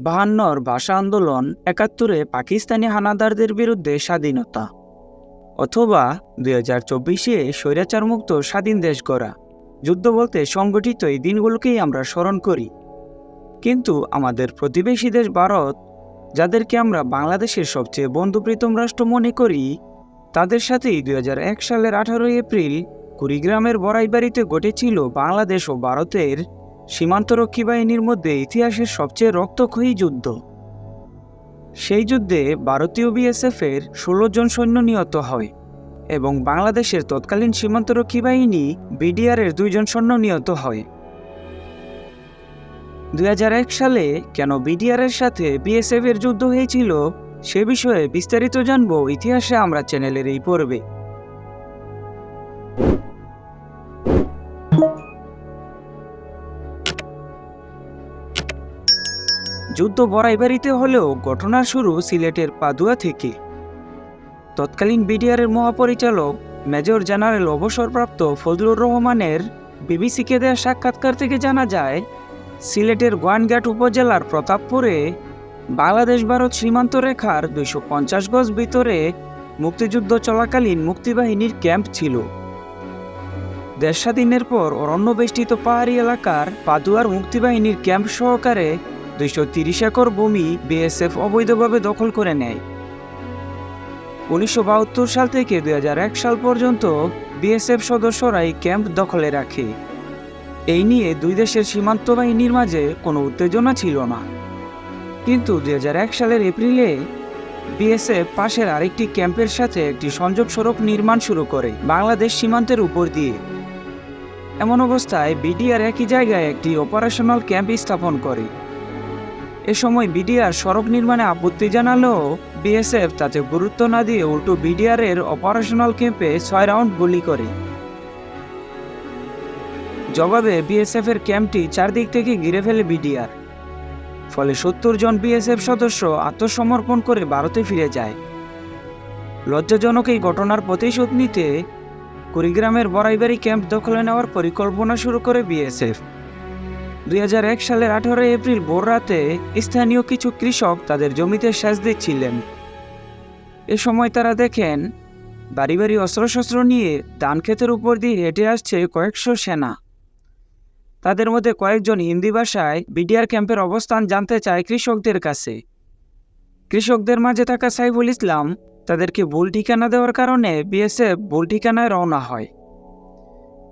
বাহান্নর ভাষা আন্দোলন একাত্তরে পাকিস্তানি হানাদারদের বিরুদ্ধে স্বাধীনতা। অথবা দুই হাজার চব্বিশে স্বৈরাচার মুক্ত স্বাধীন দেশ গড়া। যুদ্ধ বলতে সংগঠিত এই দিনগুলোকেই আমরা স্মরণ করি। কিন্তু আমাদের প্রতিবেশী দেশ ভারত, যাদেরকে আমরা বাংলাদেশের সবচেয়ে বন্ধুপ্রীতম রাষ্ট্র মনে করি, তাদের সাথেই দুই হাজার এক সালের আঠারোই এপ্রিল কুড়িগ্রামের বড়াইবাড়িতে ঘটেছিল বাংলাদেশ ও ভারতের সীমান্তরক্ষী বাহিনীর মধ্যে ইতিহাসের সবচেয়ে রক্তক্ষয়ী যুদ্ধ। সেই যুদ্ধে ভারতীয় বিএসএফের ষোলো জন সৈন্য নিহত হয় এবং বাংলাদেশের তৎকালীন সীমান্তরক্ষী বাহিনী বিডিআরের দুইজন সৈন্য নিহত হয়। দুই হাজার এক সালে কেন বিডিআরের সাথে বিএসএফ এর যুদ্ধ হয়েছিল, সে বিষয়ে বিস্তারিত জানব ইতিহাসে আমরা চ্যানেলের এই পর্বে। যুদ্ধ বড়াইবাড়িতে হলেও ঘটনার শুরু সিলেটের পাদুয়া থেকে। তৎকালীন বিডিআরের মহাপরিচালক, মেজর জেনারেল অবসরপ্রাপ্ত ফজলুর রহমানের বিবিসিকে দেওয়া সাক্ষাৎকার থেকে জানা যায়, সিলেটের গোয়ানঘাট উপজেলার প্রতাপপুরে বাংলাদেশ ভারত সীমান্ত রেখার দুইশো পঞ্চাশ গজ ভিতরে মুক্তিযুদ্ধ চলাকালীন মুক্তিবাহিনীর ক্যাম্প ছিল। দেশ স্বাধীনের পর অরণ্য বেষ্টিত পাহাড়ি এলাকার পাদুয়ার মুক্তিবাহিনীর ক্যাম্প সহকারে দুইশো তিরিশ একর ভূমি বিএসএফ অবৈধভাবে দখল করে নেয়। উনিশশো বাহাত্তর সাল থেকে দুই হাজার এক সাল পর্যন্ত বিএসএফ সদস্যরা এই ক্যাম্প দখলে রাখে। এই নিয়ে দুই দেশের সীমান্ত বাহিনীর মাঝে কোনো উত্তেজনা ছিল না। কিন্তু দুই হাজার এক সালের এপ্রিলে বিএসএফ পাশের আরেকটি ক্যাম্পের সাথে একটি সংযোগ সড়ক নির্মাণ শুরু করে বাংলাদেশ সীমান্তের উপর দিয়ে। এমন অবস্থায় বিডিআর একই জায়গায় একটি অপারেশনাল ক্যাম্প স্থাপন করে। এ সময় বিডিআর সড়ক নির্মাণে আপত্তি জানালেও বিএসএফ তাতে গুরুত্ব না দিয়ে উল্টো বিডিআর এর অপারেশনাল ক্যাম্পে ছয় রাউন্ড গুলি করে। জবাবে বিএসএফ এর ক্যাম্পটি চারদিক থেকে ঘিরে ফেলে বিডিআর। ফলে সত্তর জন বিএসএফ সদস্য আত্মসমর্পণ করে ভারতে ফিরে যায়। লজ্জাজনক এই ঘটনার প্রতিশোধ নিতে কুড়িগ্রামের বড়াইবাড়ি ক্যাম্প দখলে নেওয়ার পরিকল্পনা শুরু করে বিএসএফ। দুই হাজার এক সালের আঠারোই এপ্রিল ভোর রাতে স্থানীয় কিছু কৃষক তাদের জমিতে সেচ দিচ্ছিলেন। এ সময় তারা দেখেন, বাড়ি বাড়ি অস্ত্রশস্ত্র নিয়ে ধান ক্ষেতের উপর দিয়ে হেঁটে আসছে কয়েকশো সেনা। তাদের মধ্যে কয়েকজন হিন্দি ভাষায় বিডিআর ক্যাম্পের অবস্থান জানতে চায় কৃষকদের কাছে। কৃষকদের মাঝে থাকা সাইফুল ইসলাম তাদেরকে ভুল ঠিকানা দেওয়ার কারণে বিএসএফ ভুল ঠিকানায় রওনা হয়।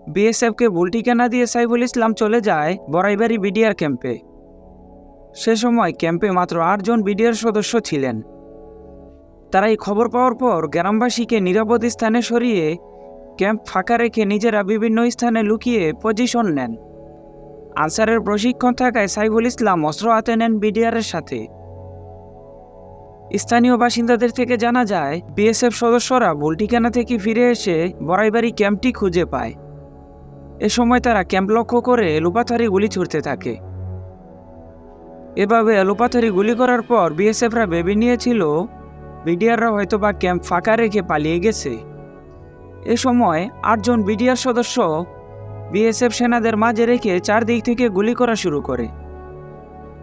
বিএসএফকে ভুল ঠিকানা দিয়ে সাইফুল ইসলাম চলে যায় বড়াইবাড়ি বিডিআর ক্যাম্পে সে সময় ক্যাম্পে মাত্র আটজন বিডিআর সদস্য ছিলেন। তারা এই খবর পাওয়ার পর গ্রামবাসীকে নিরাপদ স্থানে সরিয়ে ক্যাম্প ফাঁকা রেখে নিজেরা বিভিন্ন স্থানে লুকিয়ে পজিশন নেন। আনসারের প্রশিক্ষণ থাকায় সাইফুল ইসলাম অস্ত্র হাতে নেন বিডিআরের সাথে। স্থানীয় বাসিন্দাদের থেকে জানা যায় বিএসএফ সদস্যরা ভুল ঠিকানা থেকে ফিরে এসে বড়াইবাড়ি ক্যাম্পটি খুঁজে পায়। এ সময় তারা ক্যাম্প লক্ষ্য করে লোপাথারি গুলি ছুটতে থাকে। এভাবে লোপাথারি গুলি করার পর বিএসএফরা ভেবে নিয়েছিল, বিডিআররা হয়তো বা ক্যাম্প ফাঁকা রেখে পালিয়ে গেছে। এ সময় আটজন বিডিআর সদস্য বিএসএফ সেনাদের মাঝে রেখে চারদিক থেকে গুলি করা শুরু করে।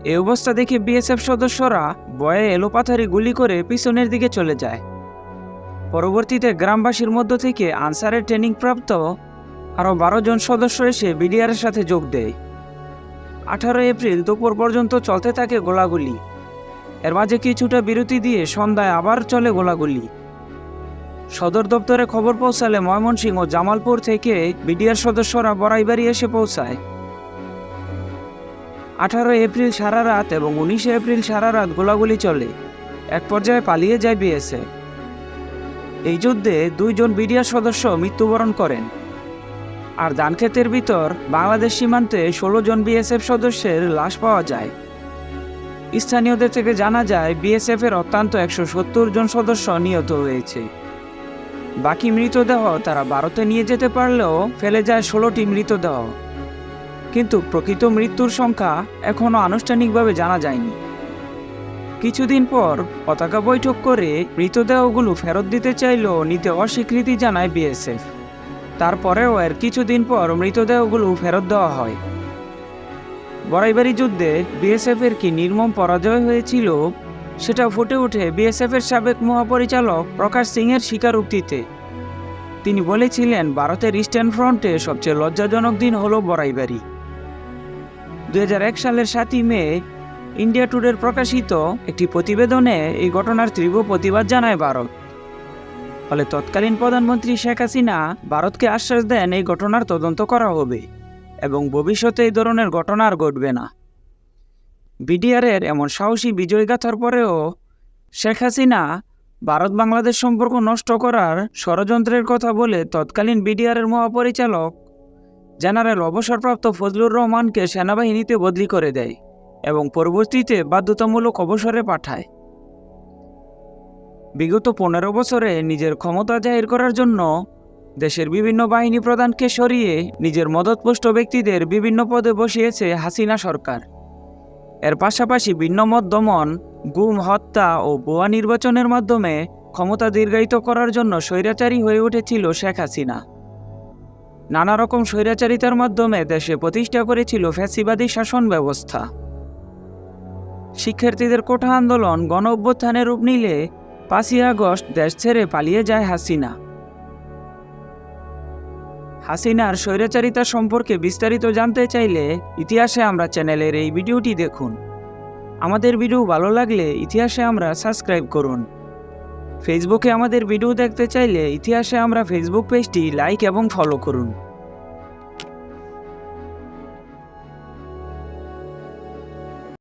এই অবস্থা দেখে বিএসএফ সদস্যরা বয়ে এলোপাথারি গুলি করে পিছনের দিকে চলে যায়। পরবর্তীতে গ্রামবাসীর মধ্য থেকে আনসারের ট্রেনিং প্রাপ্ত আরও বারো জন সদস্য এসে বিডিআরের সাথে যোগ দেয়। আঠারো এপ্রিল দুপুর পর্যন্ত চলতে থাকে গোলাগুলি। এর মাঝে কিছুটা বিরতি দিয়ে সন্ধ্যায় আবার চলে গোলাগুলি। সদর দপ্তরে খবর পৌঁছালে ময়মনসিংহ ও জামালপুর থেকে বিডিআর সদস্যরা বড়াইবাড়ি এসে পৌঁছায়। আঠারো এপ্রিল সারা রাত এবং উনিশে এপ্রিল সারা রাত গোলাগুলি চলে। এক পর্যায়ে পালিয়ে যায় বিএসএফ। এই যুদ্ধে দুইজন বিডিআর সদস্য মৃত্যুবরণ করেন। আর ধানক্ষেতের ভিতর বাংলাদেশ সীমান্তে ষোলো জন বিএসএফ সদস্যের লাশ পাওয়া যায়। স্থানীয়দের থেকে জানা যায় বিএসএফ এর অত্যন্ত একশো সত্তর জন সদস্য নিহত হয়েছে। বাকি মৃতদেহ তারা ভারতে নিয়ে যেতে পারলেও ফেলে যায় ষোলোটি মৃতদেহ। কিন্তু প্রকৃত মৃত্যুর সংখ্যা এখনও আনুষ্ঠানিকভাবে জানা যায়নি। কিছুদিন পর পতাকা বৈঠক করে মৃতদেহগুলো ফেরত দিতে চাইলেও নিতে অস্বীকৃতি জানায় বিএসএফ। তারপরেও এর কিছুদিন পর মৃতদেহগুলো ফেরত দেওয়া হয়। বড়াইবাড়ি যুদ্ধে বিএসএফের কি নির্মম পরাজয় হয়েছিল, সেটা ফুটে ওঠে বিএসএফের সাবেক মহাপরিচালক প্রকাশ সিংয়ের স্বীকারোক্তিতে। তিনি বলেছিলেন, ভারতের ইস্টার্ন ফ্রন্টে সবচেয়ে লজ্জাজনক দিন হলো বড়াইবাড়ি দুই সালের সাতই মে, ইন্ডিয়া টুডের প্রকাশিত একটি প্রতিবেদনে এই ঘটনার তীব্র প্রতিবাদ জানায় ভারত। ফলে তৎকালীন প্রধানমন্ত্রী শেখ হাসিনা ভারতকে আশ্বাস দেন এই ঘটনার তদন্ত করা হবে এবং ভবিষ্যতে এই ধরনের ঘটনা আর ঘটবে না। বিডিআরের এমন সাহসী বিজয় বিজয়গাথার পরেও শেখ হাসিনা ভারত বাংলাদেশ সম্পর্ক নষ্ট করার ষড়যন্ত্রের কথা বলে তৎকালীন বিডিআরের মহাপরিচালক জেনারেল অবসরপ্রাপ্ত ফজলুর রহমানকে সেনাবাহিনীতে বদলি করে দেয় এবং পরবর্তীতে বাধ্যতামূলক অবসরে পাঠায়। বিগত পনেরো বছরে নিজের ক্ষমতা জাহির করার জন্য দেশের বিভিন্ন বাহিনী প্রধানকে সরিয়ে নিজের মদতপুষ্ট ব্যক্তিদের বিভিন্ন পদে বসিয়েছে হাসিনা সরকার। এর পাশাপাশি ভিন্ন মত দমন গুম, হত্যা ও ভুয়া নির্বাচনের মাধ্যমে ক্ষমতা দীর্ঘায়িত করার জন্য স্বৈরাচারী হয়ে উঠেছিল শেখ হাসিনা। নানা রকম স্বৈরাচারিতার মাধ্যমে দেশে প্রতিষ্ঠা করেছিল ফ্যাসিবাদী শাসন ব্যবস্থা। শিক্ষার্থীদের কোঠা আন্দোলন গণ অভ্যুত্থানের রূপ নিলে পাঁচই আগস্ট দেশ ছেড়ে পালিয়ে যায় হাসিনা। হাসিনার স্বৈরাচারিতা সম্পর্কে বিস্তারিত জানতে চাইলে ইতিহাসে আমরা চ্যানেলের এই ভিডিওটি দেখুন। আমাদের ভিডিও ভালো লাগলে ইতিহাসে আমরা সাবস্ক্রাইব করুন। ফেসবুকে আমাদের ভিডিও দেখতে চাইলে ইতিহাসে আমরা ফেসবুক পেজটি লাইক এবং ফলো করুন।